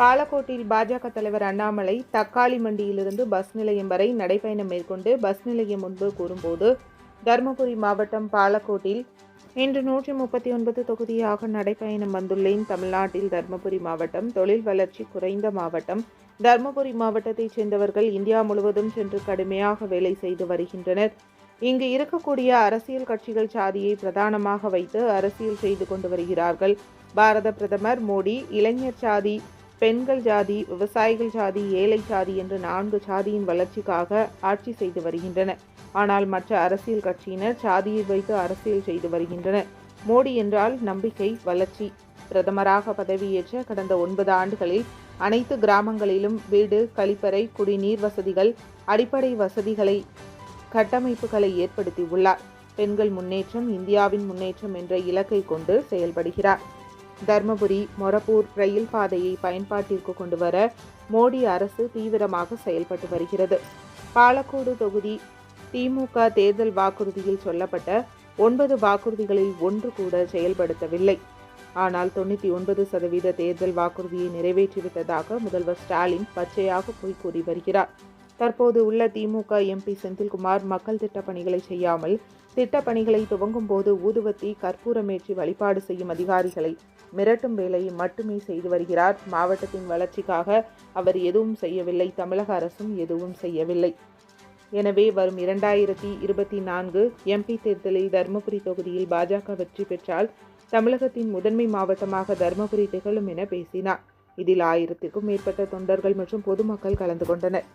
பாலக்கோட்டில் பாஜக தலைவர் அண்ணாமலை தக்காளி மண்டியிலிருந்து பஸ் நிலையம் வரை நடைபயணம் மேற்கொண்டு பஸ் நிலையம் முன்பு கூறும்போது தருமபுரி மாவட்டம் பாலக்கோட்டில் இன்று நூற்றி முப்பத்தி ஒன்பது தொகுதியாக நடைபயணம் வந்துள்ளேன். தமிழ்நாட்டில் தருமபுரி மாவட்டம் தொழில் வளர்ச்சி குறைந்த மாவட்டம். தருமபுரி மாவட்டத்தைச் சேர்ந்தவர்கள் இந்தியா முழுவதும் சென்று கடுமையாக வேலை செய்து வருகின்றனர். இங்கு இருக்கக்கூடிய அரசியல் கட்சிகள் சாதியை பிரதானமாக வைத்து அரசியல் செய்து கொண்டு வருகிறார்கள். பாரத பிரதமர் மோடி இளைஞர் சாதி பெண்கள் ஜாதி விவசாயிகள் ஜாதி ஏழை ஜாதி என்று நான்கு சாதியின் வளர்ச்சிக்காக ஆட்சி செய்து வருகின்றனர் ஆனால் மற்ற அரசியல் கட்சியினர் சாதியை வைத்து அரசியல் செய்து வருகின்றனர். மோடி என்றால் நம்பிக்கை வளர்ச்சி. பிரதமராக பதவியேற்ற கடந்த ஒன்பது ஆண்டுகளில் அனைத்து கிராமங்களிலும் வீடு கழிப்பறை குடிநீர் வசதிகள் அடிப்படை வசதிகளை கட்டமைப்புகளை ஏற்படுத்தியுள்ளார். பெண்கள் முன்னேற்றம் இந்தியாவின் முன்னேற்றம் என்ற இலக்கை கொண்டு செயல்படுகிறார். தர்மபுரி மொரப்பூர் ரயில் பாதையை பயன்பாட்டிற்கு கொண்டு வர மோடி அரசு தீவிரமாக செயல்பட்டு வருகிறது. பாலக்கோடு தொகுதி திமுக தேர்தல் வாக்குறுதியில் சொல்லப்பட்ட ஒன்பது வாக்குறுதிகளில் ஒன்று கூட செயல்படுத்தவில்லை. ஆனால் தொண்ணூற்றி ஒன்பது சதவீத தேர்தல் வாக்குறுதியை நிறைவேற்றிவிட்டதாக முதல்வர் ஸ்டாலின் பச்சையாக பொய் கூறி வருகிறார். தற்போது உள்ள திமுக எம்பி செந்தில்குமார் மக்கள் திட்டப் பணிகளை செய்யாமல் திட்டப்பணிகளை துவங்கும் போது ஊதுவத்தி கற்பூரமேற்றி வழிபாடு செய்யும் அதிகாரிகளை மிரட்டும் வேலையை மட்டுமே செய்து வருகிறார். மாவட்டத்தின் வளர்ச்சிக்காக அவர் எதுவும் செய்யவில்லை. தமிழக அரசும் எதுவும் செய்யவில்லை. எனவே வரும் இரண்டாயிரத்தி இருபத்தி நான்கு எம்பி தேர்தலில் தருமபுரி தொகுதியில் பாஜக வெற்றி பெற்றால் தமிழகத்தின் முதன்மை மாவட்டமாக தருமபுரி திகழும் என பேசினார். இதில் ஆயிரத்திற்கும் மேற்பட்ட தொண்டர்கள் மற்றும் பொதுமக்கள் கலந்து கொண்டனர்.